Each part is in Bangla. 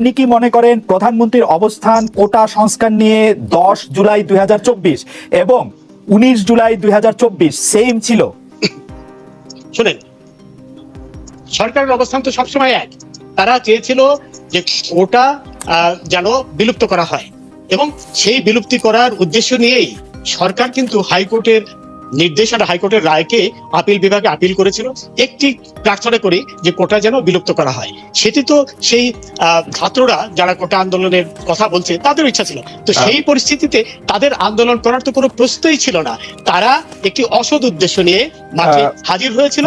আপনি কি মনে করেন প্রধানমন্ত্রীর অবস্থান কোটা সংস্কার নিয়ে দশ জুলাই দুই এবং উনিশ জুলাই দুই সেম ছিল? শুনেন, সরকারের অবস্থান তো সবসময় এক। তারা চেয়েছিল যে ওটা যেন বিলুপ্ত করা হয়। এবং সেই বিলুপ্তি করার উদ্দেশ্য নিয়েই সরকার কিন্তু হাইকোর্টের নির্দেশ আর হাইকোর্টের রায়কে আপিল বিভাগে আপিল করেছিল। একটি প্রার্থনা করি যে কোটা যেন বিলুপ্ত করা হয়। সেটি তো সেই ছাত্ররা যারা কোটা আন্দোলনের কথা বলছে তাদের ইচ্ছা ছিল। তো সেই পরিস্থিতিতে তাদের আন্দোলন করার তো কোনো প্রশ্নই ছিল না। তারা একটি অসৎ উদ্দেশ্য নিয়ে মাঠে হাজির হয়েছিল।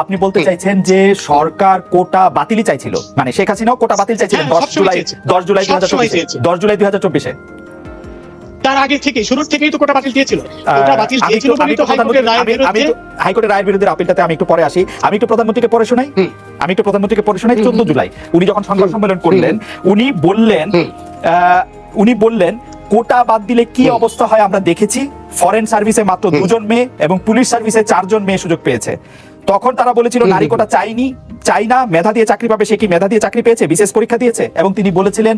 আপনি বলতে চাইছেন যে সরকার কোটা বাতিলই চাইছিল। মানে শেখ হাসিনাও কোটা বাতিল চাইছিলেন হ্যাঁ, দশ জুলাই দশ জুলাই দুই হাজার চব্বিশে। দশ জুলাই দুই হাজার চব্বিশে। তার আগে থেকে শুরুর থেকেই তো কোটা বাতিল দিয়েছিল। কোটা বাতিল দিয়েছিল বলেই তো হাইকোর্টের রায়ের বিরুদ্ধে হাইকোর্টের রায়ের বিরুদ্ধে আপিলটাতে আমি একটু পরে আসি। আমি একটু প্রধানমন্ত্রীকে পড়ে শোনাই? আমি একটু প্রধানমন্ত্রীকে পড়ে শোনাই চোদ্দ জুলাই। উনি যখন সংবাদ সম্মেলন করলেন উনি বললেন আহ, উনি বললেন কোটা বাদ দিলে কি অবস্থা হয় আমরা দেখেছি? ফরেন সার্ভিসে মাত্র দুজন মেয়ে এবং পুলিশ সার্ভিসে চারজন মেয়ে সুযোগ পেয়েছে। তখন তারা বলেছিল নারী কোটা চাইনি চাই না মেধা দিয়ে চাকরি পাবে সে কি মেধা দিয়ে চাকরি পেয়েছে? বিশেষ পরীক্ষা দিয়েছে। এবং তিনি বলেছিলেন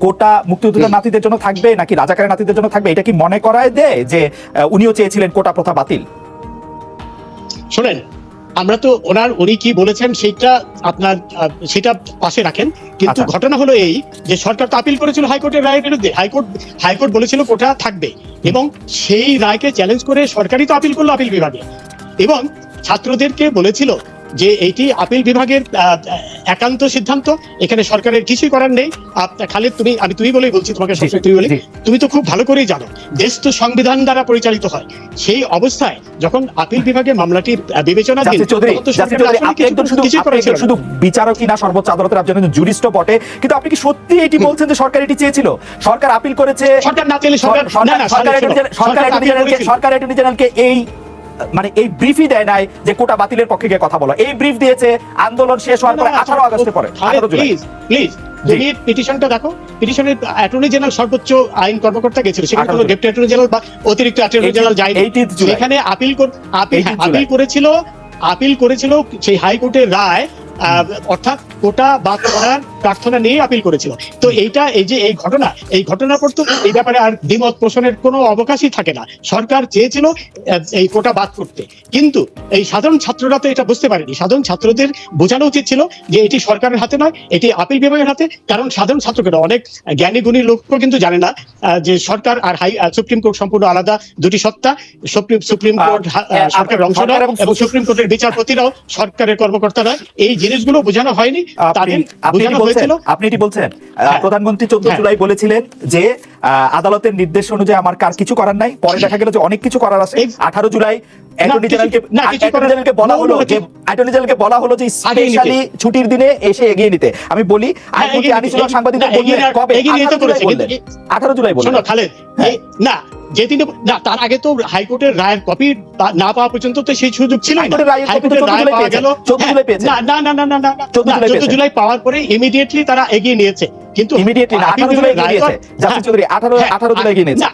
কোটা মুক্তিযোদ্ধার নাতিদের জন্য থাকবে নাকি রাজাকারের নাতিদের জন্য থাকবে? এটা কি মনে করায় দেয় যে উনিও চেয়েছিলেন কোটা প্রথা বাতিল? শোনেন আমরা তো ওনার উনি কি বলেছেন সেটা আপনার আহ, সেটা পাশে রাখেন। কিন্তু আচ্ছা। ঘটনা হলো এই যে সরকার তো আপিল করেছিল হাইকোর্টের রায়ের বিরুদ্ধে। হাইকোর্ট হাইকোর্ট বলেছিল কোটা থাকবে। এবং সেই রায়কে চ্যালেঞ্জ করে সরকারই তো আপিল করল আপিল বিভাগে। এবং ছাত্রদেরকে বলেছিল যে এইটি আপিল বিভাগের একান্ত সিদ্ধান্ত। এখানে সরকারের কিছুই করার নেই। খালিদ তুমি আমি তুমি বলেই বলছি তোমাকে সবসময় তুমি বলে তুমি তো খুব ভালো করেই জানো দেশ তো সংবিধান দ্বারা পরিচালিত হয়। সেই অবস্থায় যখন আপিল বিভাগে কিছু- একদম শুধু। বিচারকই না সর্বোচ্চ আদালতের আপনি জুরিস্টও বটে। কিন্তু আপনি কি সত্যি এটি বলছেন যে সরকার এটি চেয়েছিল? সরকার আপিল করেছে সরকার না চাইলে সরকার সরকার সরকার অ্যাটর্নি জেনারেলকে এই মানে এই ব্রিফই দেয় নাই যে কোটা বাতিলের পক্ষে গিয়ে কথা বলো। এই ব্রিফ দিয়েছে আন্দোলন শেষ হওয়ার পরে আঠারো আগস্টে পরে প্লিজ প্লিজ তুমি পিটিশনটা দেখো পিটিশনের অ্যাটর্নি জেনারেল সর্বোচ্চ আইন কর্মকর্তা গেছিল সেখানে কোনো ডেপুটি অ্যাটর্নি জেনারেল বা অতিরিক্ত অ্যাটর্নি জেনারেল যায়নি। সেখানে আপিল আপিল করেছিল আপিল করেছিল সেই হাইকোর্টের রায় অর্থাৎ কোটা বাদ করার প্রার্থনা নিয়ে আপিল করেছিল। তো এইটা এই যে এই ঘটনা এই ঘটনার পর তো এই ব্যাপারে আর দ্বিমত পোষণের কোনো অবকাশই থাকে না। সরকার চেয়েছিল এই কোটা বাদ করতে কিন্তু এই সাধারণ ছাত্ররা তো এটা বুঝতে পারেনি। সাধারণ ছাত্রদের বোঝানো উচিত ছিল যে এটি সরকারের হাতে নয় এটি আপিল বিভাগের হাতে। কারণ সাধারণ অনেক জ্ঞানী গুণী লোকও কিন্তু জানে না যে সরকার আর হাই সুপ্রিম কোর্ট সম্পূর্ণ আলাদা দুটি সত্তা। সুপ্রিম সুপ্রিম কোর্ট সরকারের অংশ নয় এবং এবং সুপ্রিম কোর্টের বিচারপতিরাও সরকারের কর্মকর্তারা এই জিনিসগুলো বোঝানো হয়নি আপনি এটি বোঝানো বলছেন। হয়েছিল। আপনি এটি বলছেন। হ্যাঁ। প্রধানমন্ত্রী চোদ্দ হ্যাঁ। জুলাই বলেছিলেন যে আদালতের নির্দেশ অনুযায়ী আমার কার কিছু করার নাই। পরে দেখা গেল যে অনেক কিছু করার আছে। আঠারো জুলাই না, বলা No, no, হলো যে বলা হলো যে স্পেশালি ছুটির দিনে এসে এগিয়ে নিতে। আমি বলি আইনমন্ত্রী এগিয়ে আনিসুল্লাহ সাংবাদিকদের না, বললেন কবে? 18 জুলাই বললেন। কিন্তু- হ্যাঁ। এই- না না তার আগে তো হাইকোর্টের রায়ের কপি না পাওয়া পর্যন্ত তো সেই সুযোগ ছিল হাইকোর্টের রায়ের copy তো 14 জুলাই পেয়েছে। 14 জুলাই পেয়েছে। না না না না না না 14 জুলাই 14 পেয়েছে। জুলাই পাওয়ার পরে ইমিডিয়েটলি তারা এগিয়ে নিয়েছে কিন্তু ইমিডিয়েটলি আঠারো জুলাই এগিয়ে নিয়েছে হ্যাঁ, আঠারো হ্যাঁ, জুলাই এগিয়ে নিয়েছে না,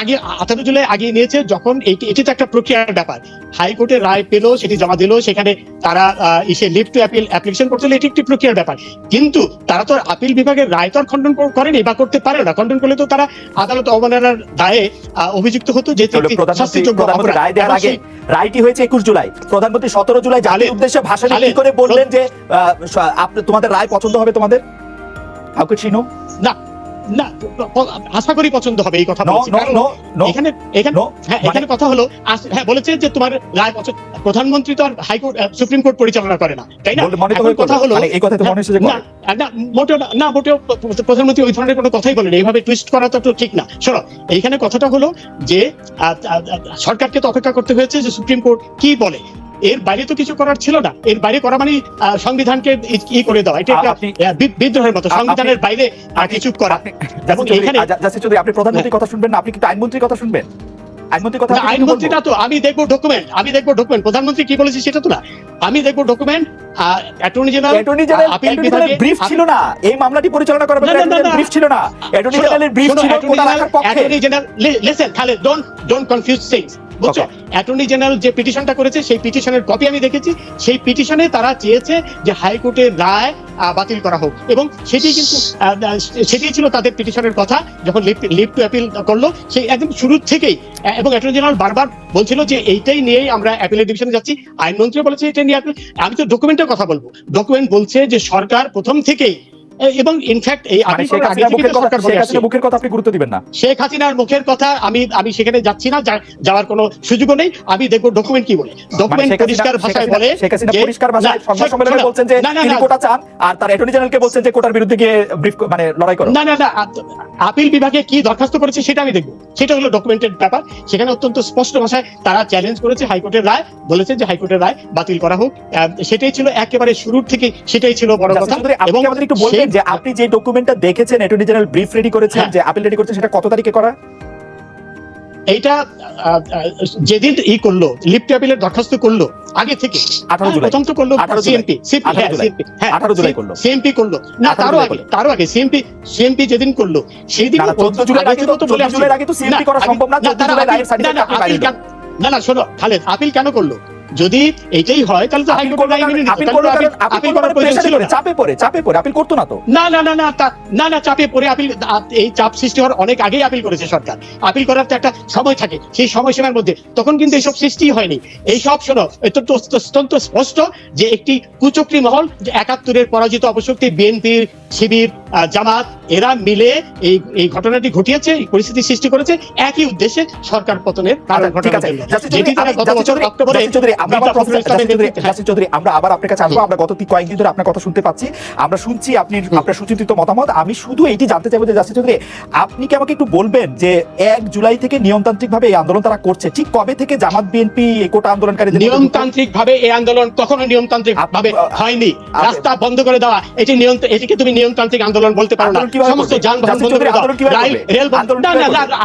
আগে আঠারো জুলাই আগিয়ে নিয়েছে যখন এটি তো একটা প্রক্রিয়ার ব্যাপার। হাইকোর্টের রায় পেল সেটি জমা দিল সেখানে তারা ইসে লিভ টু অ্যাপিল অ্যাপ্লিকেশন করতে এটি একটি প্রক্রিয়ার ব্যাপার। কিন্তু তারা তো আপিল বিভাগের রায় তো আর খণ্ডন করেনি বা করতে পারে না। খণ্ডন করলে তো তারা আদালত অবমাননার দায়ে অভিযুক্ত হতো যে। রায় দেওয়ার আগে রায়টি হয়েছে একুশ জুলাই। প্রধানমন্ত্রী সতেরো জুলাই খালেদ, উদ্দেশ্যে ভাষণে কি করে বললেন যে তোমাদের রায় পছন্দ হবে তোমাদের? হাউ কুড শি নো না না আশা করি পছন্দ হবে এই কথা বলছি। এখানে এখানে হ্যাঁ মানে- এখানে কথা হলো হ্যাঁ বলেছে যে তোমার রায় পছন্দ প্রধানমন্ত্রী তো আর হাইকোর্ট সুপ্রিম কোর্ট পরিচালনা করে না তাই না? কথা হলো মানে এই কথা তো মনে হচ্ছে না না মোটেও না, মোটেও প্রধানমন্ত্রী ওই ধরনের কোনো কথাই বলেন এইভাবে টুইস্ট করা তো ঠিক না। শোনো এইখানে কথাটা হলো যে সরকারকে তো অপেক্ষা করতে হয়েছে যে সুপ্রিম কোর্ট কি বলে। এর বাইরে তো কিছু করার ছিল না। এর বাইরে করা মানে সংবিধানকে ই- করে দেওয়া। এটা একটা বিদ্রোহের মতো। সংবিধানের বাইরে কিছু করা। এবং এখানে- আ, জা- জাসির চৌধুরি, আপনি প্রধানমন্ত্রীর কথা শুনবেন না আপনি কিন্তু আইনমন্ত্রীর কথা শুনবেন? আইনমন্ত্রীটা তো আমি দেখব ডকুমেন্ট আমি দেখব ডকুমেন্ট প্রধানমন্ত্রী কি বলেছে সেটা তো না। আমি দেখব document attorney general attorney general appeal বিভাগে ব্রিফ ছিল না। এই মামলাটি পরিচালনা করার। ব্রিফ ছিল না। অ্যাটর্নি জেনারেলের ব্রিফ ছিল কোটা রাখার পক্ষে। Things. বুঝছ? অ্যাটর্নি জেনারেল যে পিটিশনটা করেছে সেই পিটিশনের কপি আমি দেখেছি। সেই পিটিশনে তারা চেয়েছে যে হাইকোর্টের রায় বাতিল করা হোক। এবং সেটি কিন্তু সেটি ছিল তাদের পিটিশনের কথা যখন লিভ টু অ্যাপিল করল সেই একদম শুরু থেকেই এবং অ্যাটর্নি জেনারেল বারবার বলছিল যে এইটাই নিয়েই আমরা অ্যাপিলের ডিভিশনে যাচ্ছি। আইনমন্ত্রী বলেছে এটা নিয়ে আমি তো ডকুমেন্টের কথা বলব। ডকুমেন্ট বলছে যে সরকার প্রথম থেকেই এবং ইনফ্যাক্ট এই মানে থেকে মুখের কথা কথা আপনি গুরুত্ব দিবেন না। শেখ হাসিনার মুখের কথা আমি আমি সেখানে যাচ্ছি না যাওয়ার কোনো সুযোগও নেই। আমি দেখব ডকুমেন্ট কি বলে। মানে ডকুমেন্ট পরিষ্কার ভাষায় বলে শেখ হাসিনা পরিষ্কার ভাষায় সংবাদ সম্মেলনে বলছেন যে তিনি কোটা চান আর তার অ্যাটর্নি জেনারেলকে বলছেন যে কোটার বিরুদ্ধে গিয়ে ব্রিফ মানে লড়াই করো। না না না আপিল বিভাগে কি দরখাস্ত করেছে সেটা আমি দেখব। সেটা হলো ডকুমেন্টেড ব্যাপার। সেখানে অত্যন্ত স্পষ্ট ভাষায় তারা চ্যালেঞ্জ করেছে হাইকোর্টের রায় বলেছে যে হাইকোর্টের রায় বাতিল করা হোক। সেটাই ছিল একেবারে শুরুর থেকে সেটাই ছিল বড় কথা। জাস্টিস চৌধুরী, আপনি কি আমাদের একটু বলবেন যে আপনি যে ডকুমেন্টটা দেখেছেন অ্যাটর্নি জেনারেল ব্রিফ রেডি করেছেন হ্যাঁ। যে আপিল রেডি করেছেন সেটা কত তারিখে করা এইটা যেদিন ই করল লিফট অ্যাপিলের দরখাস্ত করল আগে থেকে 18 জুলাই। প্রথম তো করল সিএমপি সিএমপি 18 জুলাই। 18 জুলাই করল। সিএমপি করল না তারও আগে তারও আগে সিএমপি সিএমপি যেদিন করল সেই দিন 14 জুলাই আগে তো- 14 জুলাইয়ের আগে তো CMP করা সম্ভব না, 14 জুলাই রায়ের certificate আপনি বাইরে দিলেন। না না শোনো খালেদ আপিল কেন করল যদি এইটাই হয় তাহলে তো নিত। আপিল করার প্রয়োজন ছিল না। চাপে পড়ে চাপে পড়ে আপিল করতো না তো। না না না না না না চাপে পড়ে আপিল এই চাপ সৃষ্টি হওয়ার অনেক আগেই আপিল করেছে সরকার। আপিল করার তো একটা সময় থাকে। সেই সময়সীমার মধ্যে তখন কিন্তু এইসব সৃষ্টি হয়নি। এই সব শোনো অত্যন্ত স্পষ্ট যে একটি কুচক্রি মহল যে একাত্তরের পরাজিত অপশক্তি বিএনপির শিবির জামাত এরা মিলে এই এই ঘটনাটি ঘটিয়েছে এই পরিস্থিতি সৃষ্টি করেছে। একই উদ্দেশ্যে সরকার পতনের কারণ আচ্ছা, জন্য জাস্টিস যেটি তারা গত বছর অক্টোবরে আমরা আবার মির্জা ফখরুল প্রফেসর- ইসলামের জাস্টিস চৌধুরী, নেতৃত্বে- জাস্টিস চৌধুরী, আমরা আবার আপনার কাছে আসব আমরা গত কয়েকদিন ধরে আপনার কথা শুনতে পাচ্ছি আমরা শুনছি আপনি আপনার সুচিন্তিত মতামত আমি শুধু এইটি জানতে চাইব যে জাস্টিস চৌধুরী আপনি কি আমাকে একটু বলবেন যে এক জুলাই থেকে নিয়মতান্ত্রিক ভাবে এই আন্দোলন তারা করছে? ঠিক কবে থেকে জামাত বিএনপি কোটা আন্দোলনকারীদের মধ্যে নিয়মতান্ত্রিক ভাবে এই আন্দোলন কখনো নিয়মতান্ত্রিক ভাবে হয়নি। রাস্তা বন্ধ করে দেওয়া এটি নিয়ম এটিকে তুমি নিয়মতান্ত্রিক আন্দোলন বলতে পারো না। আন্দোলন সমস্ত যানবাহন বন্ধ করে দাও? রেল আন্দোলন?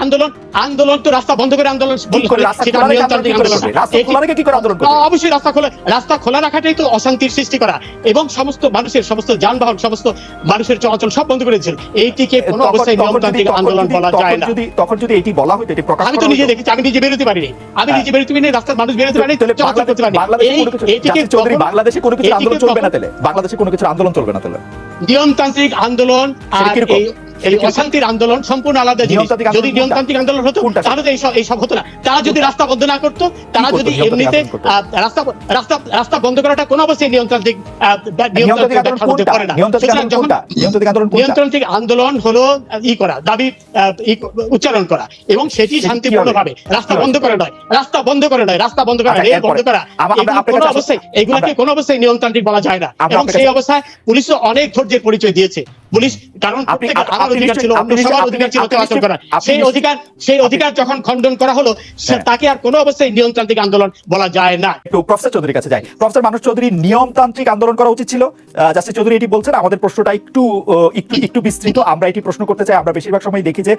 আন্দোলন আন্দোলন তো রাস্তা বন্ধ করে আন্দোলন বলতে করে? রাস্তা সেটা নিয়মতান্ত্রিক আন্দোলন রাস্তা খোলা রেখে কি করে আন্দোলন করবে? অবশ্যই রাস্তা খোলা। রাস্তা খোলা রাখাটাই তো অশান্তির সৃষ্টি করা। এবং সমস্ত মানুষের সমস্ত যানবাহন সমস্ত মানুষের চলাচল সব বন্ধ করে দিয়েছিল এইটিকে কোনো অবস্থায় নিয়মতান্ত্রিক আন্দোলন বলা যায় না। যদি তখন যদি এটি বলা হতো এটি প্রকাশ আমি তো নিজে দেখেছি আমি নিজে বেরোতে পারিনি। আমি হ্যাঁ। নিজে বেরোতে পারিনি রাস্তার মানুষ বেরোতে পারিনি তাহলে চলাচল করতে পারিনি। এই জাস্টিস চৌধুরী বাংলাদেশে কোনো কিছু আন্দোলন চলবে না তাহলে? বাংলাদেশে কোনো কিছু আন্দোলন চলবে না তাহলে? নিয়মতান্ত্রিক আন্দোলন আর কীরকম? এই? অশান্তির আন্দোলন সম্পূর্ণ আলাদা জিনিস। যদি নিয়মতান্ত্রিক আন্দোলন হতো তাহলে তো হতো না। তারা যদি রাস্তা বন্ধ না করতো তারা যদি এমনিতে রাস্তা রাস্তা রাস্তা বন্ধ করাটা কোনো অবস্থায় নিয়মতান্ত্রিক নিয়মতান্ত্রিক আন্দোলন হলো ই করা দাবি উচ্চারণ করা। এবং সেটি শান্তিপূর্ণ ভাবে রাস্তা বন্ধ করে নয়। রাস্তা বন্ধ করে নয়। রাস্তা বন্ধ করা আচ্ছা, রেল বন্ধ করা। আপনার কোনো। অবস্থায় এগুলাকে কোনো অবস্থায় নিয়মতান্ত্রিক বলা যায় না। এবং সেই অবস্থায় পুলিশও অনেক ধৈর্যের পরিচয় দিয়েছে। পুলিশ কারণ আপনি- প্রত্যেকের আপনি- আমার অধিকার ছিল অন্য সবার অধিকার ছিল চলাচল করার সেই অধিকার সেই অধিকার যখন খণ্ডন করা হলো হ্যাঁ। তাকে আর কোনো অবস্থায় নিয়মতান্ত্রিক আন্দোলন বলা যায় না। একটু প্রফেসর চৌধুরীর কাছে যাই। প্রফেসর মানুষ চৌধুরী নিয়মতান্ত্রিক আন্দোলন করা উচিত ছিল। জাস্টিস চৌধুরী এটি বলছেন আমাদের প্রশ্নটা একটু একটু একটু বিস্তৃত। আমরা এটি প্রশ্ন করতে চাই আমরা বেশিরভাগ সময় দেখি যে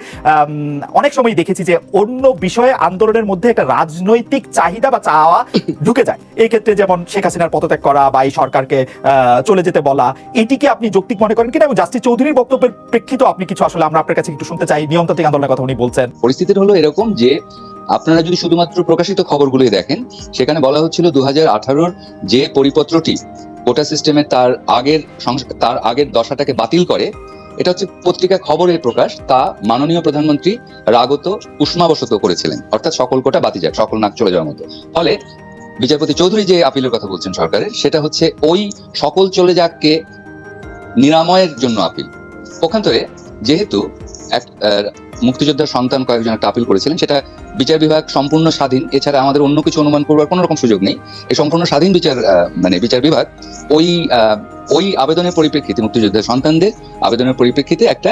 অনেক সময় দেখেছি যে অন্য বিষয়ে আন্দোলনের মধ্যে একটা রাজনৈতিক চাহিদা বা চাওয়া ঢুকে যায়। এই ক্ষেত্রে যেমন শেখ হাসিনার পদত্যাগ করা বা এই সরকারকে আহ, চলে যেতে বলা এটিকে আপনি যৌক্তিক মনে করেন কিনা এবং জাস্টিস চৌধুরীর বক্তব্যের প্রেক্ষিত আপনি কিছু আসলে আমরা আপনার কাছে একটু শুনতে চাই। নিয়মতান্ত্রিক আন্দোলনের কথা উনি বলছেন। পরিস্থিতিটা হলো এরকম যে আপনারা যদি শুধুমাত্র প্রকাশিত খবরগুলোই দেখেন, সেখানে বলা হচ্ছিল দু হাজার যে পরিপত্রটি, কোটা সিস্টেমে তার আগের তার আগের দশাটাকে বাতিল করে, এটা হচ্ছে পত্রিকা খবরের প্রকাশ, তা মাননীয় প্রধানমন্ত্রী রাগত উষ্মাবশত করেছিলেন। অর্থাৎ সকল কোটা বাতি যাক, সকল নাক চলে যাওয়ার মতো। ফলে বিচারপতি চৌধুরী যে আপিলের কথা বলছেন সরকারের, সেটা হচ্ছে ওই সকল চলে যাককে নিরাময়ের জন্য আপিল। পক্ষান্তরে যেহেতু এক মুক্তিযোদ্ধার সন্তান কয়েকজন একটা আপিল করেছিলেন, সেটা বিচার বিভাগ সম্পূর্ণ স্বাধীন। এছাড়া আমাদের অন্য কিছু অনুমান করবার কোনো রকম সুযোগ নেই। এই সম্পূর্ণ স্বাধীন বিচার মানে বিচার বিভাগ ওই ওই আবেদনের পরিপ্রেক্ষিতে মুক্তিযোদ্ধার সন্তানদের আবেদনের পরিপ্রেক্ষিতে একটা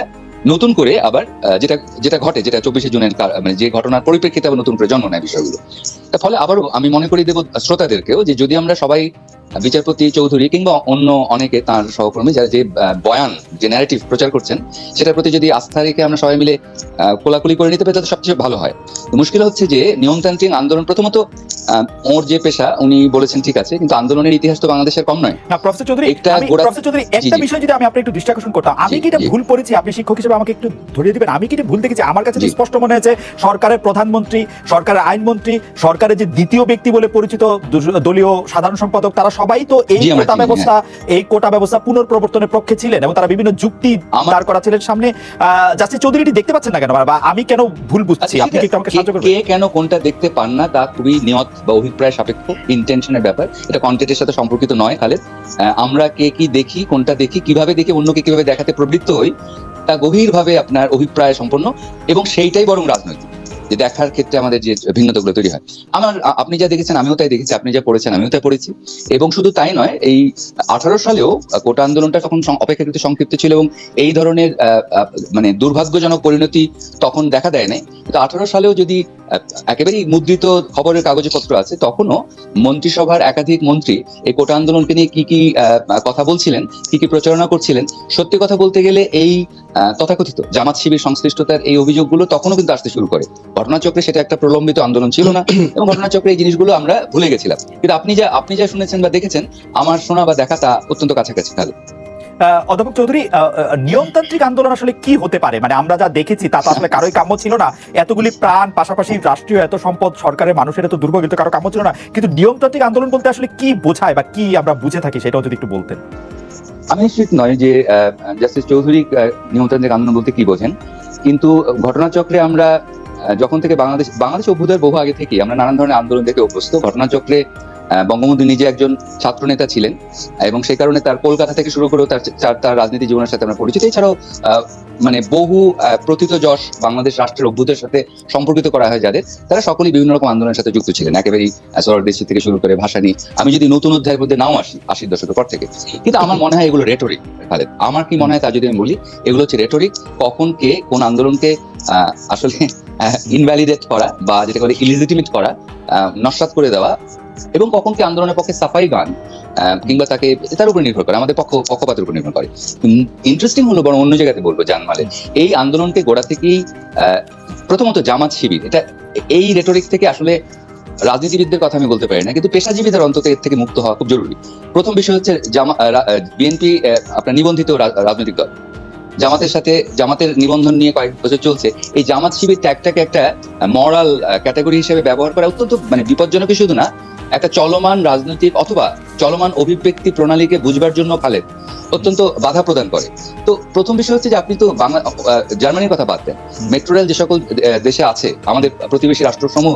নতুন করে আবার যেটা যেটা ঘটে, যেটা চব্বিশে জুনের মানে যে ঘটনার পরিপ্রেক্ষিতে আবার নতুন করে জন্ম নেয় বিষয়গুলো। ফলে আবারও আমি মনে করি দেব শ্রোতাদেরকেও যে যদি আমরা সবাই বিচারপতি চৌধুরী কিংবা অন্য অনেকে তার সহকর্মী যারা যে বয়ান যে ন্যারেটিভ প্রচার করছেন সেটার প্রতি যদি আস্থা রেখে আমরা সবাই মিলে কোলাকুলি করে নিতে পারি তাহলে সবচেয়ে ভালো হয়। মুশকিল হচ্ছে যে নিয়মতান্ত্রিক আন্দোলন প্রথমত ওর যে পেশা উনি বলেছেন ঠিক আছে কিন্তু আন্দোলনের ইতিহাস তো বাংলাদেশের কম নয়। না প্রফেসর চৌধুরী একটা প্রফেসর চৌধুরী একটা। বিষয় যদি আমি আপনার একটু দৃষ্টি আকর্ষণ করতাম আমি কি এটা ভুল পড়েছি? আপনি শিক্ষক হিসেবে আমাকে একটু ধরিয়ে দিবেন? আমি কি এটা ভুল দেখেছি? আমার কাছে স্পষ্ট মনে হয়েছে সরকারের প্রধানমন্ত্রী সরকারের আইনমন্ত্রী সরকারের যে দ্বিতীয় ব্যক্তি বলে পরিচিত দলীয় সাধারণ সম্পাদক তারা সবাই তো এই কোটা ব্যবস্থা এই কোটা ব্যবস্থা পুনর্প্রবর্তনের পক্ষে ছিলেন এবং তারা বিভিন্ন যুক্তি দাঁড় করা ছিলেন সামনে জাস্টিস চৌধুরী এটি দেখতে পাচ্ছেন না কেন? বা আমি কেন ভুল বুঝছি? আপনি কি আমাকে সাহায্য করবেন? কে কেন কোনটা দেখতে পান না? তা খুবই নিয়ত বা অভিপ্রায় সাপেক্ষ ইন্টেনশনের ব্যাপার। এটা কন্টেন্টের সাথে সম্পর্কিত নয় খালেদ। আমরা কে কি দেখি কোনটা দেখি কীভাবে দেখি অন্যকে কীভাবে দেখাতে প্রবৃত্ত হই তা গভীরভাবে আপনার অভিপ্রায় সম্পন্ন এবং সেইটাই বরং রাজনৈতিক। যে দেখার ক্ষেত্রে আমাদের যে ভিন্নতাগুলো তৈরি হয়। আমার আপনি যা দেখেছেন, আমিও তাই দেখেছি, আপনি যা পড়েছেন, আমিও তাই পড়েছি। এবং শুধু তাই নয়, এই আঠারো সালেও কোটা আন্দোলনটা তখন অপেক্ষাকৃত সংক্ষিপ্ত ছিল এবং এই ধরনের মানে দুর্ভাগ্যজনক পরিণতি তখন দেখা দেয় নাই। কিন্তু আঠারো সালেও যদি একেবারেই মুদ্রিত খবরের কাগজে পত্র আছে, তখনও মন্ত্রিসভার একাধিক মন্ত্রী এই কোটা আন্দোলনকে নিয়ে কি কি কথা বলছিলেন, কি কি প্রচারণা করছিলেন, সত্যি কথা বলতে গেলে এই তথাকথিত। জামাত শিবির সংশ্লিষ্টতার এই অভিযোগগুলো তখনও কিন্তু আসতে শুরু করে। ঘটনাচক্রে সেটা একটা প্রলম্বিত আন্দোলন ছিল না এবং ঘটনাচক্রে এই জিনিসগুলো আমরা ভুলে গেছিলাম। কিন্তু আপনি যা আপনি যা শুনেছেন বা দেখেছেন আমার শোনা বা দেখা তা অত্যন্ত কাছাকাছি তাহলে। অধ্যাপক চৌধুরী নিয়মতান্ত্রিক আন্দোলন আসলে কি হতে পারে? মানে আমরা যা দেখেছি তা তো আসলে কারোই কাম্য ছিল না। এতগুলি প্রাণ পাশাপাশি রাষ্ট্রীয় এত সম্পদ সরকারের মানুষের এত দুর্ভোগ কারও কাম্য ছিল না। কিন্তু নিয়মতান্ত্রিক আন্দোলন বলতে আসলে কি বোঝায় বা কি আমরা বুঝে থাকি সেটাও যদি একটু বলতেন। আমি নিশ্চিত নয় যে জাস্টিস চৌধুরী নিয়মতান্ত্রিক আন্দোলন বলতে কি বোঝেন। কিন্তু ঘটনাচক্রে আমরা যখন থেকে বাংলাদেশ বাংলাদেশ অভ্যুদয়ের বহু আগে থেকে আমরা নানান ধরনের আন্দোলন দেখে অভ্যস্ত, ঘটনাচক্রে বঙ্গবন্ধু নিজে একজন ছাত্র নেতা ছিলেন এবং সেই কারণে তার কলকাতা থেকে শুরু করেও তার তার- রাজনীতি জীবনের সাথে আমরা পরিচিত। এছাড়াও মানে বহু প্রথিত যশ বাংলাদেশ রাষ্ট্রের অভ্যুদয়ের সাথে সম্পর্কিত করা হয় যাদের। তারা সকলেই বিভিন্ন রকম আন্দোলনের সাথে যুক্ত ছিলেন। একেবারেই সরদেশি থেকে শুরু করে ভাষা নিয়ে। আমি যদি নতুন অধ্যায়ের মধ্যে নাও আসি, আশির দশকের পর থেকে, কিন্তু আমার মনে হয় এগুলো রেটরিক খালেদ। আমার কি মনে হয় তা যদি আমি বলি, এগুলো হচ্ছে রেটরিক কখন কে কোন আন্দোলনকে আসলে ইনভ্যালিডেট করা বা যেটা করে ইলিজিটিমেট করা নস্বাত করে দেওয়া এবং কখন কি আন্দোলনের পক্ষে সাফাই গান কিংবা তাকে, তার উপর নির্ভর করে, আমাদের পক্ষ, পক্ষপাতের উপর নির্ভর করে। ইন্টারেস্টিং হলো বরং অন্য জায়গাতে বলব জানমালে। এই আন্দোলনকে গোড়া থেকেই প্রথমত জামাত শিবির, এটা এই রেটরিক থেকে আসলে রাজনীতিবিদদের কথা আমি বলতে পারি না, কিন্তু পেশাজীবীদের অন্তত এর থেকে মুক্ত হওয়া খুব জরুরি। প্রথম বিষয় হচ্ছে বিএনপি আপনার নিবন্ধিত রাজনৈতিক দল। জামাতের সাথে, জামাতের নিবন্ধন নিয়ে কয়েক বছর চলছে। এই জামাত শিবির ত্যাগটাকে একটা মরাল ক্যাটাগরি হিসেবে ব্যবহার করা অত্যন্ত মানে বিপজ্জনক শুধু না একটা চলমান রাজনৈতিক অথবা চলমান অভিব্যক্তি প্রণালীকে বুঝবার জন্য খালেদ অত্যন্ত বাধা প্রদান করে। তো প্রথম বিষয় হচ্ছে যে আপনি তো বাংলা জার্মানির কথা বাদ দেন। মেট্রো রেল যে সকল দেশে আছে আমাদের প্রতিবেশী রাষ্ট্রসমূহ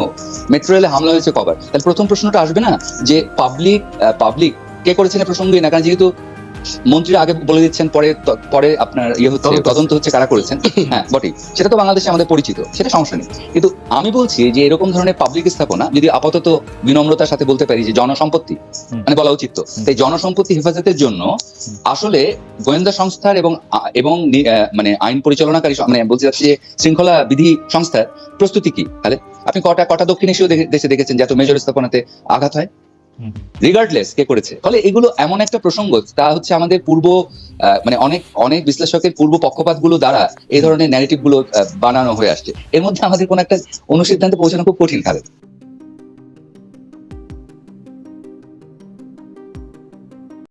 মেট্রো রেলে হামলা হয়েছে কবার। তাহলে প্রথম প্রশ্নটা আসবে না যে পাবলিক পাবলিক কে করেছেন প্রসঙ্গে? প্রসঙ্গই না কারণ যেহেতু মন্ত্রীরা আগে বলে দিচ্ছেন পরে পরে আপনার ইয়ে হচ্ছে তদন্ত। হচ্ছে কারা করেছেন। হ্যাঁ বটেই। সেটা তো বাংলাদেশে আমাদের পরিচিত সেটা সমস্যা নেই। কিন্তু আমি বলছি যে এরকম ধরনের পাবলিক স্থাপনা যদি আপাতত বিনম্রতার সাথে বলতে পারি যে জনসম্পত্তি মানে বলা উচিত তো তাই জনসম্পত্তি হেফাজতের জন্য আসলে গোয়েন্দা সংস্থার এবং এবং মানে আইন পরিচালনাকারী মানে বলতে চাচ্ছি যে শৃঙ্খলা বিধি সংস্থার প্রস্তুতি কি? তাহলে আপনি কটা কটা দক্ষিণ এশীয় দেশে দেখেছেন যে এত মেজর স্থাপনাতে আঘাত হয়? রিগার্ডলেস কে করেছে? ফলে এগুলো এমন একটা প্রসঙ্গ, তা হচ্ছে আমাদের পূর্ব মানে অনেক অনেক বিশ্লেষকের পূর্ব পক্ষপাতগুলো দ্বারা এই ধরনের ন্যারেটিভগুলো বানানো হয়ে আসছে। এর মধ্যে আমাদের কোন একটা অনুসিদ্ধান্তে পৌঁছানো খুব কঠিন খালে